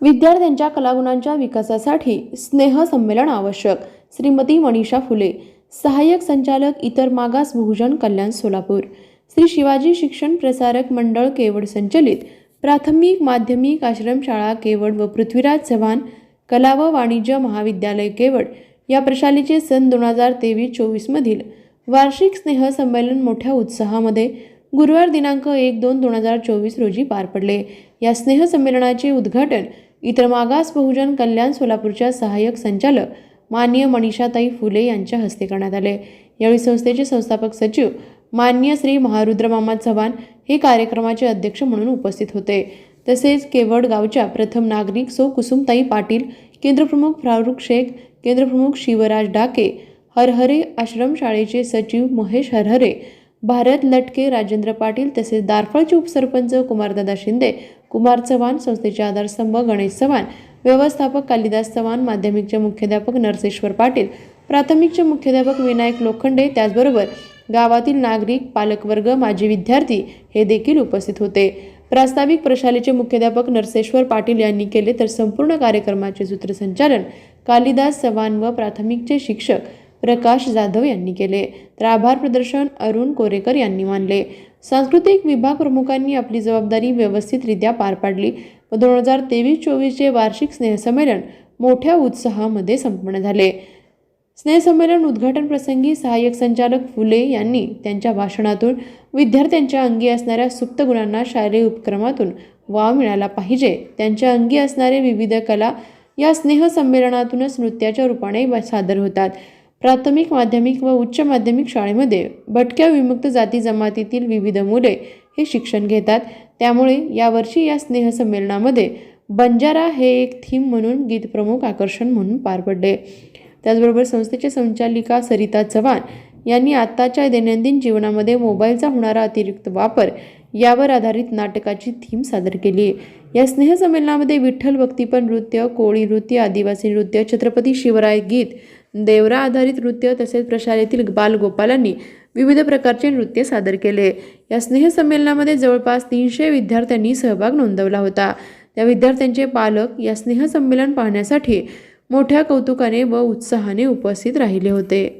विद्यार्थ्यांच्या कलागुणांच्या विकासासाठी स्नेह संमेलन आवश्यक. श्रीमती मनीषा फुले सहाय्यक संचालक इतर मागास बहुजन कल्याण सोलापूर. श्री शिवाजी शिक्षण प्रसारक मंडळ केवड संचलित. प्राथमिक माध्यमिक आश्रमशाळा केवड व पृथ्वीराज चव्हाण कला व वाणिज्य महाविद्यालय केवड. या प्रशालेचे सन दोन हजार तेवीस चोवीसमधील वार्षिक स्नेहसंमेलन मोठ्या उत्साहामध्ये गुरुवार दिनांक एक दोन दोन हजार चोवीस रोजी पार पडले. या स्नेहसंमेलनाचे उद्घाटन इतर मागास बहुजन कल्याण सोलापूरच्या सहाय्यक संचालक मान्य मनीषाताई फुले यांच्या हस्ते करण्यात आले. यावेळी संस्थेचे संस्थापक सचिव मान्य श्री महारुद्र मामा चव्हाण हे कार्यक्रमाचे अध्यक्ष म्हणून उपस्थित होते. तसेच केवड गावच्या प्रथम नागरिक सो कुसुमताई पाटील केंद्रप्रमुख फारुख शेख केंद्रप्रमुख शिवराज डाके हरहरे आश्रमशाळेचे सचिव महेश हरहरे भारत लटके राजेंद्र पाटील तसेच दारफळचे उपसरपंच कुमारदादा शिंदे कुमार चव्हाण संस्थेचे आधारस्तंभ गणेश चव्हाण व्यवस्थापक कालिदास चव्हाण माध्यमिकचे मुख्याध्यापक नरसेश्वर पाटील प्राथमिकचे मुख्याध्यापक विनायक लोखंडे त्याचबरोबर गावातील नागरिक पालकवर्ग माजी विद्यार्थी हे देखील उपस्थित होते. प्रास्ताविक प्रशालेचे मुख्याध्यापक नरसेश्वर पाटील यांनी केले तर संपूर्ण कार्यक्रमाचे सूत्रसंचालन कालिदास चव्हाण व प्राथमिकचे शिक्षक प्रकाश जाधव यांनी केले. तर आभार प्रदर्शन अरुण कोरेकर यांनी मानले. सांस्कृतिक विभाग प्रमुखांनी आपली जबाबदारी व्यवस्थितरित्या पार पाडली. व दोन हजार तेवीस चोवीसचे वार्षिक स्नेहसंमेलन मोठ्या उत्साहामध्ये संपन्न झाले. स्नेहसंमेलन उद्घाटन प्रसंगी सहाय्यक संचालक फुले यांनी त्यांच्या भाषणातून विद्यार्थ्यांच्या अंगी असणाऱ्या सुप्त गुणांना शालेय उपक्रमातून वाव मिळाला पाहिजे. त्यांच्या अंगी असणारे विविध कला या स्नेहसंमेलनातूनच नृत्याच्या रूपाने सादर होतात. प्राथमिक माध्यमिक व उच्च माध्यमिक शाळेमध्ये भटक्या विमुक्त जाती जमातीतील विविध मुले हे शिक्षण घेतात. त्यामुळे यावर्षी या स्नेहसंमेलनामध्ये बंजारा हे एक थीम म्हणून गीतप्रमुख आकर्षण म्हणून पार पडले. त्याचबरोबर संस्थेच्या संचालिका सरिता चव्हाण यांनी आत्ताच्या दैनंदिन जीवनामध्ये मोबाईलचा होणारा अतिरिक्त वापर यावर आधारित नाटकाची थीम सादर केली. या स्नेहसंमेलनामध्ये विठ्ठल भक्तीपर नृत्य कोळी नृत्य आदिवासी नृत्य छत्रपती शिवराय गीत देवरा आधारित नृत्य तसेच प्रशालेतील बालगोपालांनी विविध प्रकारचे नृत्य सादर केले. या स्नेहसंमेलनामध्ये जवळपास तीनशे विद्यार्थ्यांनी सहभाग नोंदवला होता. त्या विद्यार्थ्यांचे पालक या स्नेहसंमेलन पाहण्यासाठी मोठ्या कौतुकाने व उत्साहाने उपस्थित राहिले होते.